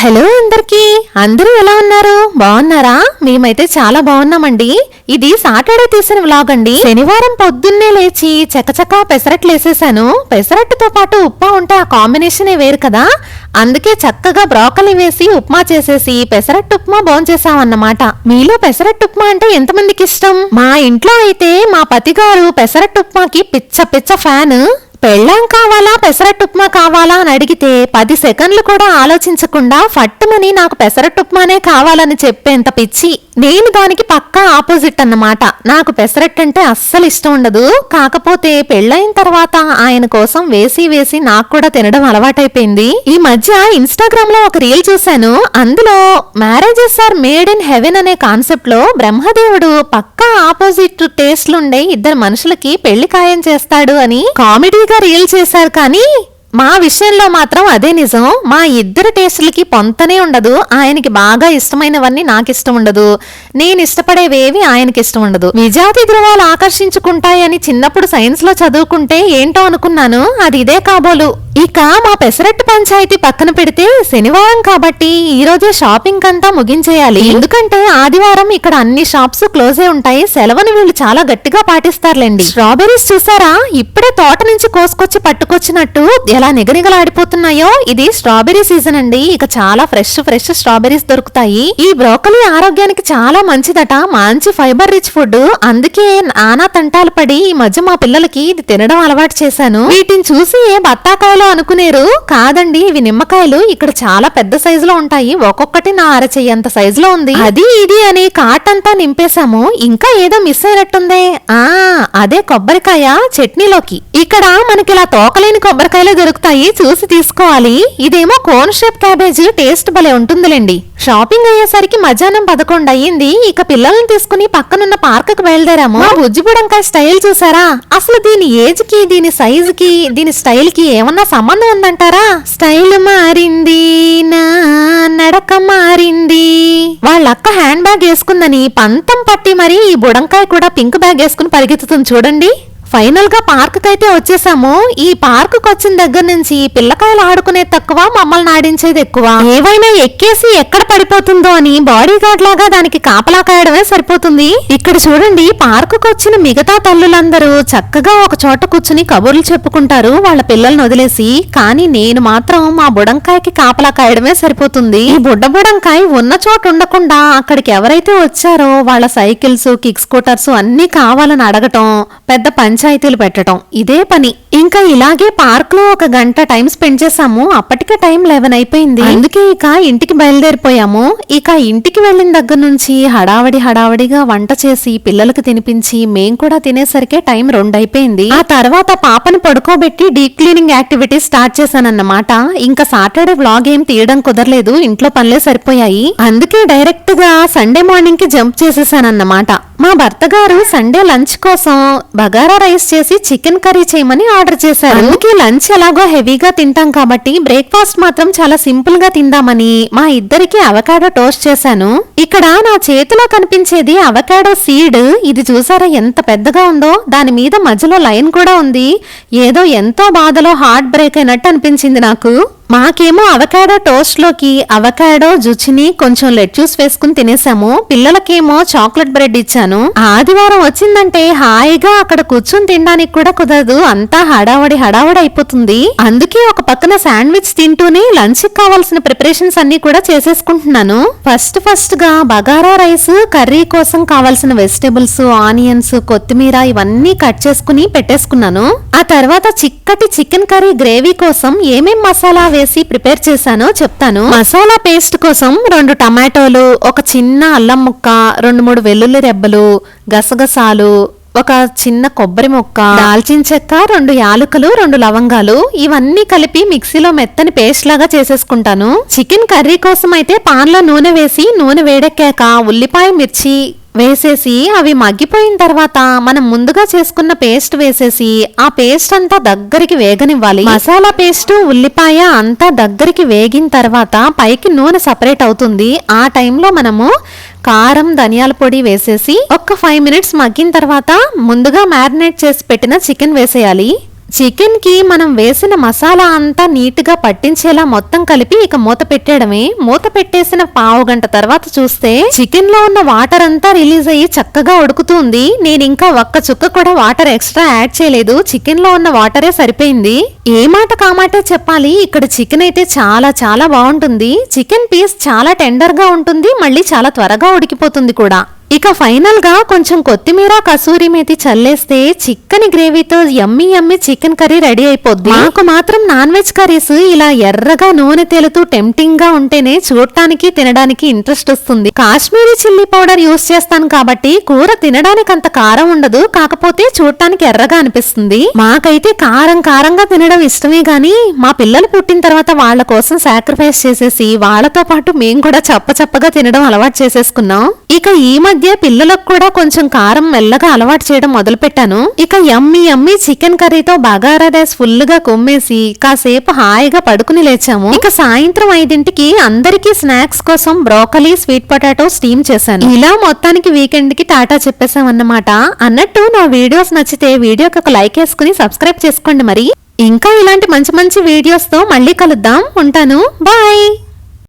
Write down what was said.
Hello అందరికీ. అందరూ ఎలా ఉన్నారు? బాగున్నారా? మేమైతే చాలా బాగున్నామండి. ఇది సాటర్డే తీసిన వ్లాగ్ అండి. శనివారం పొద్దున్నే లేచి చకచకా పెసరట్లు వేసేసాను. పెసరట్టుతో పాటు ఉప్మా ఉంటే ఆ కాంబినేషనే వేరు కదా. అందుకే చక్కగా బ్రోకలి వేసి ఉప్మా చేసేసి పెసరట్టు ఉప్మా భోంచేసామన్నమాట. మీలో పెసరట్టు ఉప్మా అంటే ఎంతమందికి ఇష్టం? మా ఇంట్లో అయితే మా పతిగారు పెసరట్టు ఉప్మాకి పిచ్చ పిచ్చ ఫ్యాన్. పెళ్ళాం కావాలా? పెసరట్టు ఉప్మా కావాలా? అని అడిగితే పది సెకండ్లు కూడా ఆలోచించకుండా ఫట్టుమని నాకు పెసరట్టు ఉప్మానే కావాలని చెప్పేంత పిచ్చి. నేను దానికి పక్కా ఆపోజిట్ అన్నమాట. నాకు పెసరట్టు అంటే అస్సలు ఇష్టం ఉండదు. కాకపోతే పెళ్ళైన తర్వాత ఆయన కోసం వేసి వేసి నాకు కూడా తినడం అలవాటైపోయింది. ఈ మధ్య ఇన్స్టాగ్రామ్లో ఒక రీల్ చూశాను. అందులో marriages are made in heaven అనే కాన్సెప్ట్లో బ్రహ్మదేవుడు పక్కా ఆపోజిట్ టేస్ట్లుండే ఇద్దరు మనుషులకి పెళ్ళి ఖాయం చేస్తాడు అని కామెడీ రీల్ చేశారు కానీ మా విషయంలో మాత్రం అదే నిజం. మా ఇద్దరు టేస్టులకి పొంతనే ఉండదు. ఆయనకి బాగా ఇష్టమైనవన్నీ నాకు ఇష్టం ఉండదు నేను ఇష్టపడేవేవి ఆయనకి ఇష్టం ఉండదు విజాతి ధ్రువాలు ఆకర్షించుకుంటాయని చిన్నప్పుడు సైన్స్లో చదువుకుంటే ఏంటో అనుకున్నాను. అది ఇదే కాబోలు. ఇక మా పెసరట్టు పంచాయతీ పక్కన పెడితే శనివారం కాబట్టి ఈ రోజే షాపింగ్ అంతా ముగించేయాలి. ఎందుకంటే ఆదివారం ఇక్కడ అన్ని షాప్స్ క్లోజే ఉంటాయి. సెలవుని వీళ్ళు చాలా గట్టిగా పాటిస్తారులేండి. స్ట్రాబెర్రీస్ చూసారా? ఇప్పుడే తోట నుంచి కోసుకొచ్చి పట్టుకొచ్చినట్టు ఎలా నిగనిగలాడిపోతున్నాయో ఇది స్ట్రాబెర్రీ సీజన్ అండి. ఇక చాలా ఫ్రెష్ ఫ్రెష్ స్ట్రాబెర్రీస్ దొరుకుతాయి. ఈ బ్రోకలీ ఆరోగ్యానికి చాలా మంచిదట. మంచి ఫైబర్ రిచ్ ఫుడ్. అందుకే నానా తంటాలు పడి ఈ మధ్య మా పిల్లలకి ఇది తినడం అలవాటు చేశాను. వీటిని చూసి ఏ బత్తాకాయలు అనుకునేరు? కాదండి ఇవి నిమ్మకాయలు. ఇక్కడ చాలా పెద్ద సైజులో ఉంటాయి. ఒక్కొక్కటి నా అరచెయ్యంత సైజులో ఉంది. అది ఇది అని కాట్ అంతా నింపేశాము. ఇంకా ఏదో మిస్ అయినట్టుందే. ఆ అదే కొబ్బరికాయ చట్నీలోకి. ఇక్కడ మనకి ఇలా తోకలేని కొబ్బరికాయలు దొరుకుతాయి చూసి తీసుకోవాలి. ఇదేమో కోన్ షేప్ క్యాబేజీ టేస్ట్ భలే ఉంటుందిలేండి. షాపింగ్ అయ్యేసరికి మధ్యాహ్నం పదకొండు అయ్యింది. ఇక పిల్లల్ని తీసుకుని పక్కనున్న పార్క్కు బయలుదేరాము. బుజ్జిబుడంకాయ బుజ్జి బుడంకాయ స్టైల్ చూసారా? అసలు దీని ఏజ్కి దీని సైజ్కి దీని స్టైల్కి ఏమన్నా సంబంధం ఉందంటారా? స్టైల్ మారింది నా నడక మారింది. వాళ్ళక్క హ్యాండ్ బ్యాగ్ వేసుకుందని పంతం పట్టి మరి ఈ బుడంకాయ కూడా పింక్ బ్యాగ్ వేసుకుని పరిగెత్తుతుంది చూడండి. ఫైనల్గా పార్క్ అయితే వచ్చేసాము. ఈ పార్క్ వచ్చిన దగ్గర నుంచి పిల్లకాయలు ఆడుకునే తక్కువ మమ్మల్ని ఆడించేది ఎక్కువ. ఏవైనా ఎక్కేసి ఎక్కడ పడిపోతుందో అని బాడీ గార్డ్ లాగా దానికి కాపలా కాయడమే సరిపోతుంది. ఇక్కడ చూడండి పార్కు వచ్చిన మిగతా తల్లులందరూ చక్కగా ఒక చోట కూర్చుని కబుర్లు చెప్పుకుంటారు వాళ్ళ పిల్లల్ని వదిలేసి. కానీ నేను మాత్రం మా బుడంకాయకి కాపలా కాయడమే సరిపోతుంది. ఈ బుడ్డ బుడంకాయ ఉన్న చోట ఉండకుండా అక్కడికి ఎవరైతే వచ్చారో వాళ్ళ సైకిల్స్ కిక్ స్కూటర్స్ అన్ని కావాలని అడగటం పెద్ద పని పంచాయతీలు పెట్టడం ఇదే పని. ఇంకా ఇలాగే పార్క్లో ఒక గంట టైం స్పెండ్ చేసాము అప్పటికే టైం లెవెన్ అయిపోయింది. అందుకే ఇక ఇంటికి బయలుదేరిపోయాము. ఇక ఇంటికి వెళ్ళిన దగ్గర నుంచి హడావడి హడావడిగా వంట చేసి పిల్లలకు తినిపించి మేం కూడా తినేసరికే టైం రెండు అయిపోయింది. ఆ తర్వాత పాపని పడుకోబెట్టి డీప్ క్లీనింగ్ యాక్టివిటీ స్టార్ట్ చేశానన్నమాట. ఇంకా సాటర్డే వ్లాగ్ ఏం తీయడం కుదరలేదు. ఇంట్లో పనులే సరిపోయాయి. అందుకే డైరెక్ట్గా సండే మార్నింగ్కి జంప్ చేసేసానన్నమాట. మా భర్త గారు సండే లంచ్ కోసం బగారా రైస్ చేసి చికెన్ కర్రీ చేయమని ఆర్డర్ చేశారు. అందుకే లంచ్ ఎలాగో హెవీగా తింటాం కాబట్టి బ్రేక్ఫాస్ట్ మాత్రం చాలా సింపుల్గా తిందామని మా ఇద్దరికి అవకాడో టోస్ట్ చేశాను. ఇక్కడ నా చేతిలో కనిపించేది అవకాడో సీడ్. ఇది చూసారా ఎంత పెద్దగా ఉందో? దాని మీద మధ్యలో లైన్ కూడా ఉంది. ఏదో ఎంతో బాధలో హార్ట్ బ్రేక్ అయినట్టు అనిపించింది నాకు. మాకేమో అవకాడో టోస్ట్లోకి అవకాడో జుచిని కొంచెం లెట్యూస్ వేసుకుని తినేసాము. పిల్లలకేమో చాక్లెట్ బ్రెడ్ ఇచ్చాను. ఆదివారం వచ్చిందంటే హాయిగా అక్కడ కూర్చుని తినడానికి కూడా కుదరదు. అంతా హడావడి హడావడి అయిపోతుంది. అందుకే ఒక పక్కన శాండ్విచ్ తింటూనే లంచ్ కావాల్సిన ప్రిపరేషన్స్ అన్ని కూడా చేసేసుకుంటున్నాను. ఫస్ట్ ఫస్ట్గా బగారా రైస్ కర్రీ కోసం కావాల్సిన వెజిటేబుల్స్ ఆనియన్స్ కొత్తిమీర ఇవన్నీ కట్ చేసుకుని పెట్టేసుకున్నాను. ఆ తర్వాత చిక్కటి చికెన్ కర్రీ గ్రేవీ కోసం ఏమేం మసాలా వేసి ప్రిపేర్ చేశానో చెప్తాను. మసాలా పేస్ట్ కోసం రెండు టమాటోలు ఒక చిన్న అల్లం ముక్క రెండు మూడు వెల్లుల్లి రెబ్బలు గసగసాలు ఒక చిన్న కొబ్బరి ముక్క దాల్చిన చెక్క రెండు యాలకులు రెండు లవంగాలు ఇవన్నీ కలిపి మిక్సీలో మెత్తని పేస్ట్ లాగా చేసేసుకుంటాను. చికెన్ కర్రీ కోసం అయితే పాన్లో నూనె వేసి నూనె వేడెక్కాక ఉల్లిపాయ మిర్చి వేసేసి అవి మగ్గిపోయిన తర్వాత మనం ముందుగా చేసుకున్న పేస్ట్ వేసేసి ఆ పేస్ట్ అంతా దగ్గరికి వేగనివ్వాలి. మసాలా పేస్ట్ ఉల్లిపాయ అంతా దగ్గరికి వేగిన తర్వాత పైకి నూనె సపరేట్ అవుతుంది. ఆ టైంలో మనము కారం ధనియాల పొడి వేసేసి ఒక ఫైవ్ మినిట్స్ మగ్గిన తర్వాత ముందుగా మ్యారినేట్ చేసి పెట్టిన చికెన్ వేసేయాలి. చికెన్కి మనం వేసిన మసాలా అంతా నీట్గా పట్టించేలా మొత్తం కలిపి ఇక మూత పెట్టేయడమే. మూత పెట్టేసిన పావు గంట తర్వాత చూస్తే చికెన్లో ఉన్న వాటర్ అంతా రిలీజ్ అయ్యి చక్కగా ఉడుకుతుంది నేను ఇంకా ఒక్క చుక్క కూడా వాటర్ ఎక్స్ట్రా యాడ్ చేయలేదు. చికెన్లో ఉన్న వాటరే సరిపోయింది. ఏ మాట కామాటే చెప్పాలి. ఇక్కడ చికెన్ అయితే చాలా చాలా బాగుంటుంది. చికెన్ పీస్ చాలా టెండర్గా ఉంటుంది. మళ్ళీ చాలా త్వరగా ఉడికిపోతుంది కూడా. ఇక ఫైనల్గా కొంచెం కొత్తిమీర కసూరి మేతి చల్లేస్తే చిక్కని గ్రేవీతో yummy yummy chicken curry ready అయిపోద్ది. నాకు మాత్రం నాన్ వెజ్ కర్రీస్ ఇలా ఎర్రగా నూనె తేలుతూ టెంప్టింగ్గా ఉంటేనే చూడటానికి తినడానికి ఇంట్రెస్ట్ వస్తుంది. కాశ్మీరీ చిల్లీ పౌడర్ యూస్ చేస్తాను కాబట్టి కూర తినడానికి అంత కారం ఉండదు కాకపోతే చూడటానికి ఎర్రగా అనిపిస్తుంది. మాకైతే కారం కారంగా తినడం ఇష్టమే గాని మా పిల్లలు పుట్టిన తర్వాత వాళ్ళ కోసం సాక్రిఫైస్ చేసేసి వాళ్ళతో పాటు మేము కూడా చప్ప చప్పగా తినడం అలవాటు చేసేసుకున్నాం. ఇక ఈ మధ్య మధ్య పిల్లలకు కూడా కొంచెం కారం మెల్లగా అలవాటు చేయడం మొదలుపెట్టాను. ఇక యమ్మి యమ్మీ చికెన్ కర్రీతో బగారా రైస్ ఫుల్గా కొమ్మేసి కాసేపు హాయిగా పడుకుని లేచాము. ఇక సాయంత్రం ఐదింటికి అందరికీ స్నాక్స్ కోసం బ్రోకలీ స్వీట్ పొటాటో స్టీమ్ చేశాను. ఇలా మొత్తానికి వీకెండ్కి టాటా చెప్పేసాం అన్నమాట అన్నట్టు నా వీడియోస్ నచ్చితే వీడియోకి ఒక లైక్ వేసుకుని సబ్స్క్రైబ్ చేసుకోండి మరి. ఇంకా ఇలాంటి మంచి మంచి వీడియోస్తో మళ్ళీ కలుద్దాం. ఉంటాను. బాయ్!